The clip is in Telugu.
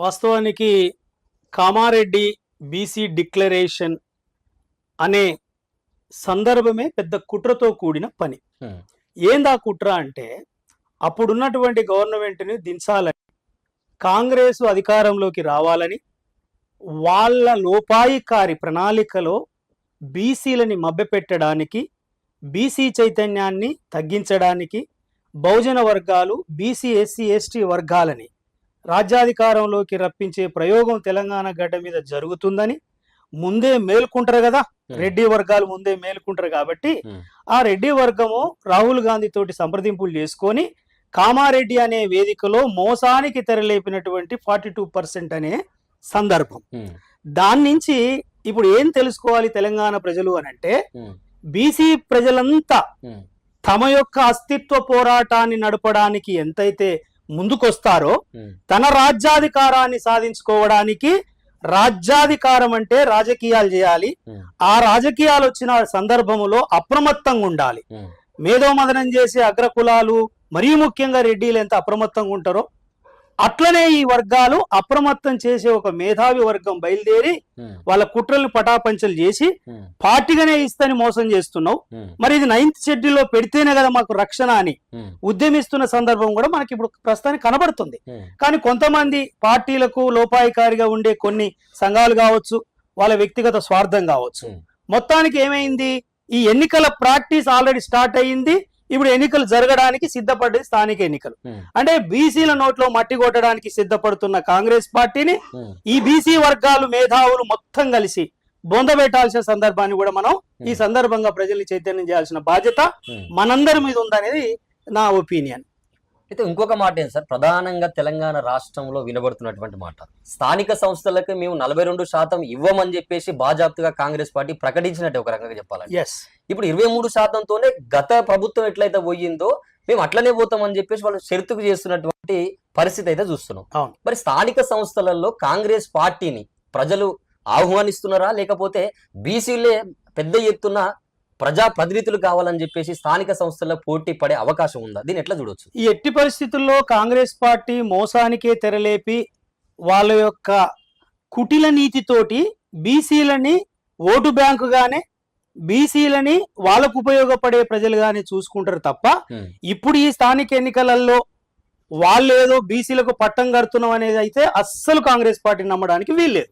వాస్తవానికి కామారెడ్డి బీసీ డిక్లరేషన్ అనే సందర్భమే పెద్ద కుట్రతో కూడిన పని. ఏందా కుట్ర అంటే అప్పుడున్నటువంటి గవర్నమెంట్ని దించాలని కాంగ్రెస్ అధికారంలోకి రావాలని వాళ్ళ లోపాయికారి ప్రణాళికలో బీసీలని మభ్యపెట్టడానికి బీసీ చైతన్యాన్ని తగ్గించడానికి బహుజన వర్గాలు బీసీ ఎస్సీ ఎస్టీ వర్గాలని రాజ్యాధికారంలోకి రప్పించే ప్రయోగం తెలంగాణ గడ్డ మీద జరుగుతుందని ముందే మేల్కుంటారు కదా. రెడ్డి వర్గాలు ముందే మేల్కుంటారు కాబట్టి Hmm. ఆ రెడ్డి వర్గము రాహుల్ గాంధీ తోటి సంప్రదింపులు చేసుకొని కామారెడ్డి అనే వేదికలో మోసానికి తెరలేపినటువంటి ఫార్టీ టూ పర్సెంట్ అనే సందర్భం. ఉమ్, దాని నుంచి ఇప్పుడు ఏం తెలుసుకోవాలి తెలంగాణ ప్రజలు అని అంటే బీసీ ప్రజలంతా తమ యొక్క అస్తిత్వ పోరాటాన్ని నడపడానికి ఎంతైతే ముందుకొస్తారో తన రాజ్యాధికారాన్ని సాధించుకోవడానికి రాజ్యాధికారం అంటే రాజకీయాలు చేయాలి. ఆ రాజకీయాలు వచ్చిన సందర్భములో అప్రమత్తంగా ఉండాలి. మేధోమదనం చేసే అగ్రకులాలు మరీ ముఖ్యంగా రెడ్డిలు ఎంత అప్రమత్తంగా ఉంటారో అట్లనే ఈ వర్గాలు అప్రమత్తం చేసే ఒక మేధావి వర్గం బయలుదేరి వాళ్ళ కుట్రల్ని పటాపంచలు చేసి పార్టీగానే ఇస్తని మోసం చేస్తున్నావు. మరి ఇది నైన్త్ షెడ్యూల్లో పెడితేనే కదా మాకు రక్షణ అని ఉద్యమిస్తున్న సందర్భం కూడా మనకి ఇప్పుడు ప్రస్తుతానికి కనబడుతుంది. కానీ కొంతమంది పార్టీలకు లోపాయికారిగా ఉండే కొన్ని సంఘాలు కావచ్చు వాళ్ళ వ్యక్తిగత స్వార్థం కావచ్చు. మొత్తానికి ఏమైంది? ఈ ఎన్నికల ప్రాక్టీస్ ఆల్రెడీ స్టార్ట్ అయ్యింది. ఇప్పుడు ఎన్నికలు జరగడానికి సిద్ధపడ్డది స్థానిక ఎన్నికలు. అంటే బీసీల నోట్లో మట్టి కొట్టడానికి సిద్ధపడుతున్న కాంగ్రెస్ పార్టీని ఈ బీసీ వర్గాలు మేధావులు మొత్తం కలిసి బొందబెట్టాల్సిన సందర్భాన్ని కూడా మనం ఈ సందర్భంగా ప్రజల్ని చైతన్యం చేయాల్సిన బాధ్యత. మనందరి మీద ఉందనేది నా ఒపీనియన్. అయితే ఇంకొక మాట ఏంటి సార్? ప్రధానంగా తెలంగాణ రాష్ట్రంలో వినబడుతున్నటువంటి మాట. స్థానిక సంస్థలకు మేము నలభై రెండు శాతం ఇవ్వమని చెప్పేసి బాజాప్తుగా కాంగ్రెస్ పార్టీ ప్రకటించినట్టు ఒక రకంగా చెప్పాలంటే. ఇప్పుడు ఇరవై మూడు శాతంతోనే గత ప్రభుత్వం ఎట్లయితే పోయిందో మేము అట్లనే పోతామని చెప్పేసి వాళ్ళు షరతుకు చేస్తున్నటువంటి పరిస్థితి అయితే చూస్తున్నాం. అవును. మరి స్థానిక సంస్థలలో కాంగ్రెస్ పార్టీని ప్రజలు ఆహ్వానిస్తున్నారా? లేకపోతే బీసీలే పెద్ద ఎత్తున ప్రజా ప్రతినిధులు కావాలని చెప్పేసి స్థానిక సంస్థల్లో పోటీ పడే అవకాశం ఉందా? దీన్ని ఎట్లా చూడొచ్చు? ఈ ఎట్టి పరిస్థితుల్లో కాంగ్రెస్ పార్టీ మోసానికే తెరలేపి వాళ్ళ యొక్క కుటిల నీతితోటి బీసీలని ఓటు బ్యాంకుగానే బీసీలని వాళ్ళకు ఉపయోగపడే ప్రజలుగానే చూసుకుంటారు తప్ప ఇప్పుడు ఈ స్థానిక ఎన్నికలలో వాళ్ళు ఏదో బీసీలకు పట్టం కడుతున్నాం అనేది అయితే అస్సలు కాంగ్రెస్ పార్టీ నమ్మడానికి వీల్లేదు.